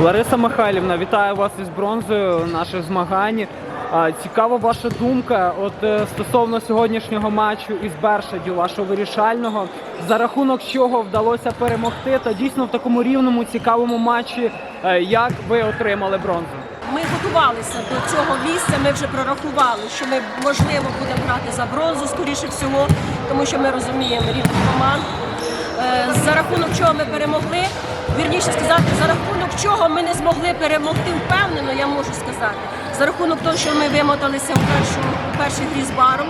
Лариса Михайлівна, вітаю вас із бронзою наших змагань. Цікава ваша думка от е, стосовно сьогоднішнього матчу із Бершадю, вашого вирішального, за рахунок чого вдалося перемогти, та дійсно в такому рівному цікавому матчі, е, як ви отримали бронзу. Ми готувалися до цього місця. Ми вже прорахували, що ми можливо будемо грати за бронзу, скоріше всього, тому що ми розуміємо рівень команд. Е, За рахунок чого ми перемогли, вірніше сказати, за рахунок чого ми не змогли перемогти впевнено, я можу сказати. За рахунок того, що ми вимоталися в першу в першій грі з баром,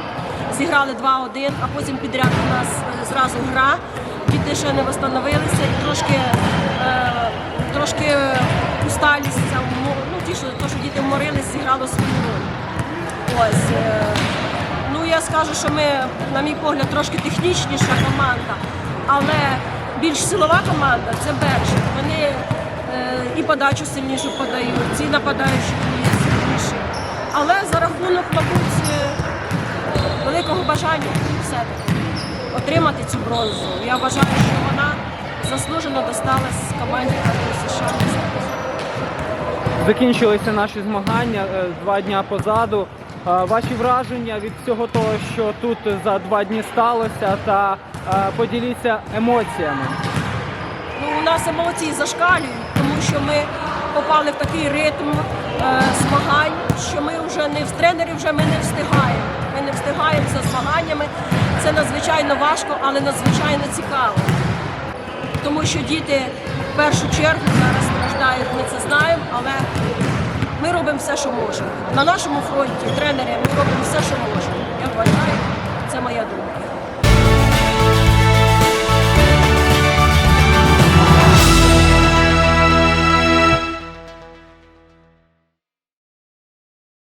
зіграли 2-1, а потім підряд у нас е, зразу гра. Діти ще не встановилися і трошки, е, трошки усталість, ця, ну ті, що, то, що діти вморились, зіграло свою роль. Ось. е, Ну я скажу, що ми, на мій погляд, трошки технічніша команда, але більш силова команда це Бершик. Вони е, і подачу сильнішу подають, ці нападаючі і сильніші. Але за рахунок, мабуть, е, великого бажання все-таки отримати цю бронзу. Я вважаю, що вона заслужено досталась команді США. Закінчилися наші змагання е, два дня позаду. Ваші враження від всього того, що тут за два дні сталося, та поділіться емоціями. Ну, у нас емоції зашкалюють, тому що ми попали в такий ритм е, змагань, що ми вже не в тренері вже ми не встигаємо. Ми не встигаємо за змаганнями. Це надзвичайно важко, але надзвичайно цікаво. Тому що діти в першу чергу зараз страждають, ми це знаємо, але ми робимо все, що можемо. На нашому фронті, тренери, ми робимо все, що можемо.